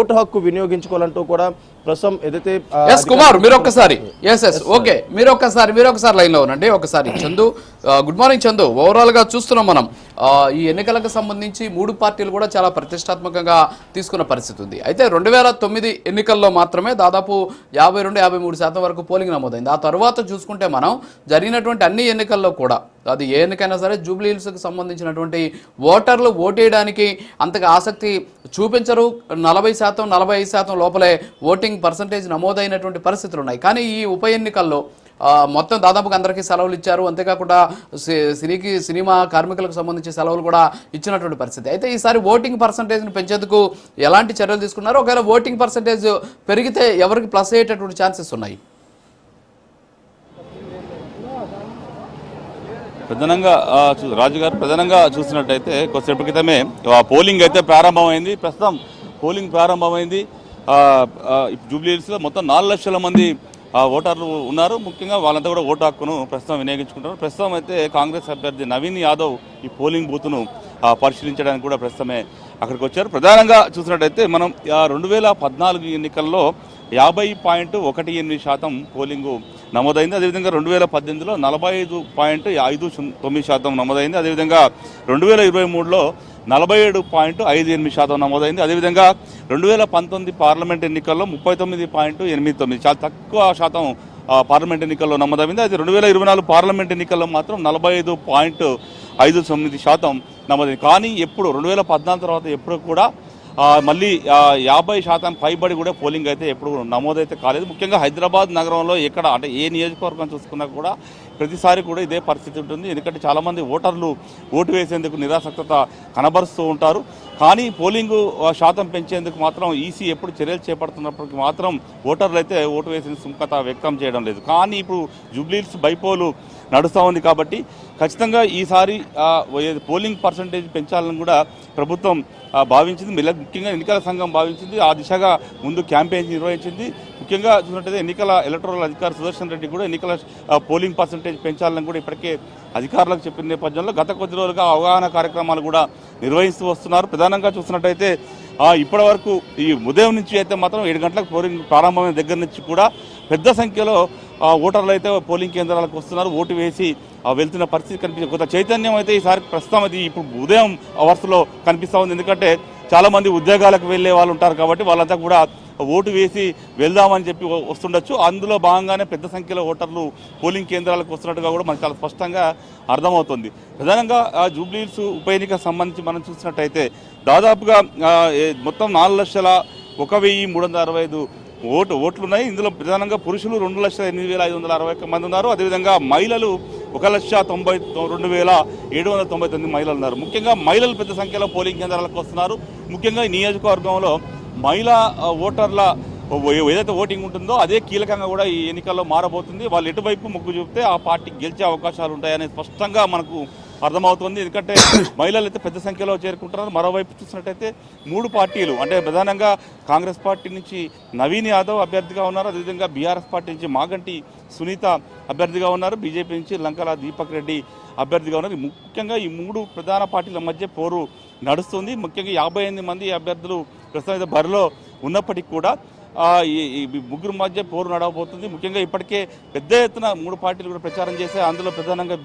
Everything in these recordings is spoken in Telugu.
ఓటు హక్కు వినియోగించుకోవాలంటూ కూడా ప్రస్తుతం ఏదైతే ఎస్ కుమార్ మీరు ఒక్కసారి. ఎస్ ఎస్ ఓకే మీరు ఒక్కసారి మీరు ఒకసారి లైన్లో ఉండండి. ఒకసారి చందు గుడ్ మార్నింగ్ చందు. ఓవరాల్గా చూస్తున్నాం మనం. ఈ ఎన్నికలకు సంబంధించి మూడు పార్టీలు కూడా చాలా ప్రతిష్టాత్మకంగా తీసుకున్న పరిస్థితి ఉంది. అయితే రెండు వేల తొమ్మిది ఎన్నికల్లో మాత్రమే దాదాపు యాభై రెండు యాభై మూడు శాతం వరకు పోలింగ్ నమోదైంది. ఆ తర్వాత చూసుకుంటే మనం జరిగినటువంటి అన్ని ఎన్నికల్లో కూడా అది ఏ ఎన్నికైనా సరే జూబ్లీహిల్స్కి సంబంధించినటువంటి ఓటర్లు ఓటేయడానికి అంతగా ఆసక్తి చూపించరు. నలభై శాతం నలభై ఐదు శాతం లోపలే ఓటింగ్ పర్సంటేజ్ నమోదైనటువంటి పరిస్థితులు ఉన్నాయి. కానీ ఈ ఉప ఎన్నికల్లో మొత్తం దాదాపుగా అందరికీ సెలవులు ఇచ్చారు. అంతేకాకుండా సి- సినీకి సినిమా కార్మికులకు సంబంధించి సెలవులు కూడా ఇచ్చినటువంటి పరిస్థితి. అయితే ఈసారి ఓటింగ్ పర్సంటేజ్ను పెంచేందుకు ఎలాంటి చర్యలు తీసుకున్నారు? ఒకవేళ ఓటింగ్ పర్సంటేజ్ పెరిగితే ఎవరికి ప్లస్ అయ్యేటటువంటి ఛాన్సెస్ ఉన్నాయి? ప్రధానంగా చూ- రాజు గారు ప్రధానంగా చూసినట్టయితే కొద్దిసేపటి క్రితమే ఆ, పోలింగ్ అయితే ప్రారంభమైంది. ప్రస్తుతం పోలింగ్ ప్రారంభమైంది. జూబ్లీహిల్స్లో జూబ్లీ మొత్తం నాలుగు లక్షల మంది ఓటర్లు ఉన్నారు. ముఖ్యంగా వాళ్ళంతా కూడా ఓటు హక్కును ప్రస్తుతం వినియోగించుకుంటారు ప్రస్తుతం అయితే కాంగ్రెస్ అభ్యర్థి నవీన్ యాదవ్ ఈ పోలింగ్ బూత్ను పరిశీలించడానికి కూడా ప్రస్తుతమే అక్కడికి వచ్చారు. ప్రధానంగా చూసినట్టయితే మనం రెండు వేల పద్నాలుగు ఎన్నికల్లో యాభై పాయింట్ ఒకటి ఎనిమిది శాతం పోలింగు నమోదైంది. అదేవిధంగా రెండు వేల పద్దెనిమిదిలో నలభై ఐదు పాయింట్ ఐదు తొమ్మిది శాతం నమోదైంది. అదేవిధంగా రెండు వేల ఇరవై మూడులో నలభై ఏడు పాయింట్ ఐదు ఎనిమిది శాతం నమోదైంది. అదేవిధంగా రెండు వేల పంతొమ్మిది పార్లమెంట్ ఎన్నికల్లో ముప్పై తొమ్మిది పాయింట్ ఎనిమిది తొమ్మిది చాలా తక్కువ శాతం పార్లమెంట్ ఎన్నికల్లో నమోదైంది. అది రెండు వేల ఇరవై నాలుగు పార్లమెంట్ ఎన్నికల్లో మాత్రం నలభై ఐదు పాయింట్ ఐదు తొమ్మిది శాతం నమోదైంది. కానీ ఎప్పుడు రెండు వేల పద్నాలుగు తర్వాత ఎప్పుడు కూడా మళ్ళీ యాభై శాతం పైబడి కూడా పోలింగ్ అయితే ఎప్పుడు నమోదైతే కాలేదు. ముఖ్యంగా హైదరాబాద్ నగరంలో ఎక్కడ అంటే ఏ నియోజకవర్గం చూసుకున్నా కూడా ప్రతిసారి కూడా ఇదే పరిస్థితి ఉంటుంది. ఎందుకంటే చాలామంది ఓటర్లు ఓటు వేసేందుకు నిరాసక్తత కనబరుస్తూ ఉంటారు. కానీ పోలింగు శాతం పెంచేందుకు మాత్రం ఈసీ ఎప్పుడు చర్యలు చేపడుతున్నప్పటికీ మాత్రం ఓటర్లు అయితే ఓటు వేసిన సుముఖత వ్యక్తం చేయడం లేదు. కానీ ఇప్పుడు జూబ్లీస్ బైపోలు నడుస్తూ ఉంది కాబట్టి ఖచ్చితంగా ఈసారి పోలింగ్ పర్సంటేజ్ పెంచాలని కూడా ప్రభుత్వం భావించింది. మిల్ల- ముఖ్యంగా ఎన్నికల సంఘం భావించింది. ఆ దిశగా ముందు క్యాంపెయిన్ నిర్వహించింది. ముఖ్యంగా చూసినట్టయితే ఎన్నికల ఎలక్టోరల్ అధికారి సుదర్శన్ రెడ్డి కూడా ఎన్నికల పోలింగ్ పర్సంటేజ్ పెంచాలని కూడా ఇప్పటికే అధికారులకు చెప్పిన నేపథ్యంలో గత కొద్ది రోజులుగా అవగాహన కార్యక్రమాలు కూడా నిర్వహిస్తూ వస్తున్నారు. ప్రధానంగా చూసినట్టయితే ఇప్పటి వరకు ఈ ఉదయం నుంచి అయితే మాత్రం ఏడు గంటలకు పోలింగ్ ప్రారంభమైన దగ్గర నుంచి కూడా పెద్ద సంఖ్యలో ఓటర్లు అయితే పోలింగ్ కేంద్రాలకు వస్తున్నారు. ఓటు వేసి ఆ, వెళ్తున్న పరిస్థితి కనిపించింది. కొంత చైతన్యం అయితే ఈసారి ప్రస్తుతం అది ఇప్పుడు ఉదయం అవర్స్లో కనిపిస్తూ ఉంది. ఎందుకంటే చాలామంది ఉద్యోగాలకు వెళ్ళే వాళ్ళు ఉంటారు కాబట్టి వాళ్ళంతా కూడా ఓటు వేసి వెళ్దామని చెప్పి వస్తుండొచ్చు. అందులో భాగంగానే పెద్ద సంఖ్యలో ఓటర్లు పోలింగ్ కేంద్రాలకు వస్తున్నట్టుగా కూడా మనకు చాలా స్పష్టంగా అర్థమవుతుంది. ప్రధానంగా ఆ జూబ్లీహిల్స్ ఉప ఎన్నిక సంబంధించి మనం చూసినట్టయితే దాదాపుగా మొత్తం నాలుగు లక్షల ఒక వెయ్యి మూడు వందల అరవై ఐదు ఓటు ఓట్లు ఉన్నాయి ఇందులో ప్రధానంగా పురుషులు రెండు లక్షల ఎనిమిది వేల ఐదు వందల అరవై ఒక్క మంది ఉన్నారు. అదేవిధంగా మహిళలు ఒక లక్ష తొంభై రెండు వేల ఏడు వందల తొంభై తొమ్మిది మహిళలు ఉన్నారు. ముఖ్యంగా మహిళలు పెద్ద సంఖ్యలో పోలింగ్ కేంద్రాలకు వస్తున్నారు. ముఖ్యంగా ఈ నియోజకవర్గంలో మహిళా ఓటర్ల ఏదైతే ఓటింగ్ ఉంటుందో అదే కీలకంగా కూడా ఈ ఎన్నికల్లో మారబోతుంది. వాళ్ళు ఎటువైపు మొగ్గు చూపితే ఆ పార్టీ గెలిచే అవకాశాలు ఉంటాయని స్పష్టంగా మనకు అర్థమవుతుంది. ఎందుకంటే మహిళలు అయితే పెద్ద సంఖ్యలో చేరుకుంటున్నారు. మరోవైపు చూసినట్టయితే మూడు పార్టీలు అంటే ప్రధానంగా కాంగ్రెస్ పార్టీ నుంచి నవీన్ యాదవ్ అభ్యర్థిగా ఉన్నారు. అదేవిధంగా బీఆర్ఎస్ పార్టీ నుంచి మాగంటి సునీత అభ్యర్థిగా ఉన్నారు. బీజేపీ నుంచి లంకల దీపక్ రెడ్డి అభ్యర్థిగా ఉన్నారు. ముఖ్యంగా ఈ మూడు ప్రధాన పార్టీల మధ్య పోరు నడుస్తుంది. ముఖ్యంగా యాభై ఎనిమిది మంది అభ్యర్థులు ప్రస్తుతం అయితే బరిలో ఉన్నప్పటికీ కూడా ఈ ముగ్గురు మధ్య పోరు నడవబోతుంది. ముఖ్యంగా ఇప్పటికే పెద్ద ఎత్తున మూడు పార్టీలు కూడా ప్రచారం చేశాయి. అందులో ప్రధానంగా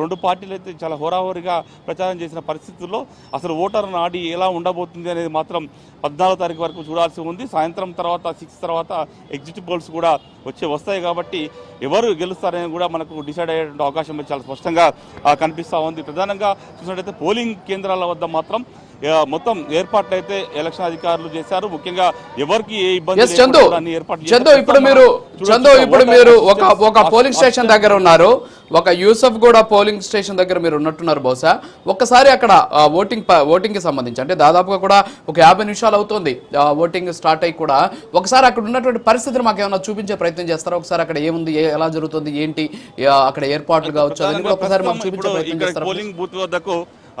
రెండు పార్టీలు అయితే చాలా హోరాహోరీగా ప్రచారం చేసిన పరిస్థితుల్లో అసలు ఓటర్ నాడి ఎలా ఉండబోతుంది అనేది మాత్రం పద్నాలుగో తారీఖు వరకు చూడాల్సి ఉంది. సాయంత్రం తర్వాత సిక్స్ తర్వాత ఎగ్జిట్ పోల్స్ కూడా వచ్చే వస్తాయి కాబట్టి ఎవరు గెలుస్తారని కూడా మనకు డిసైడ్ అయ్యేటువంటి అవకాశం అయితే చాలా స్పష్టంగా కనిపిస్తూ ఉంది. ప్రధానంగా చూసినట్టయితే పోలింగ్ కేంద్రాల వద్ద మాత్రం మొత్తం ఏర్పాట్లు అయితే ఎలక్షన్ అధికారులు చేశారు. ముఖ్యంగా ఎవరికి ఏ ఇబ్బంది చందు. ఇప్పుడు మీరు చందు ఇప్పుడు మీరు ఒక ఒక పోలింగ్ స్టేషన్ దగ్గర ఉన్నారు. ఒక యూసఫ్ కూడా పోలింగ్ స్టేషన్ దగ్గర మీరు ఉన్నట్టున్నారు బహుశా. ఒక్కసారి అక్కడ ఓటింగ్ ఓటింగ్కి సంబంధించి అంటే దాదాపుగా కూడా ఒక యాభై నిమిషాలు అవుతుంది ఓటింగ్ స్టార్ట్ అయ్యి కూడా. ఒకసారి అక్కడ ఉన్నటువంటి పరిస్థితిని మాకు ఏమైనా చూపించే ప్రయత్నం చేస్తారా? ఒకసారి అక్కడ ఏముంది? ఎలా జరుగుతుంది? ఏంటి? అక్కడ ఏర్పాట్లు కావచ్చు? ఒకసారి మాకు చూపించే ప్రయత్నం చేస్తారా? పోలింగ్ బూత్ వద్దకు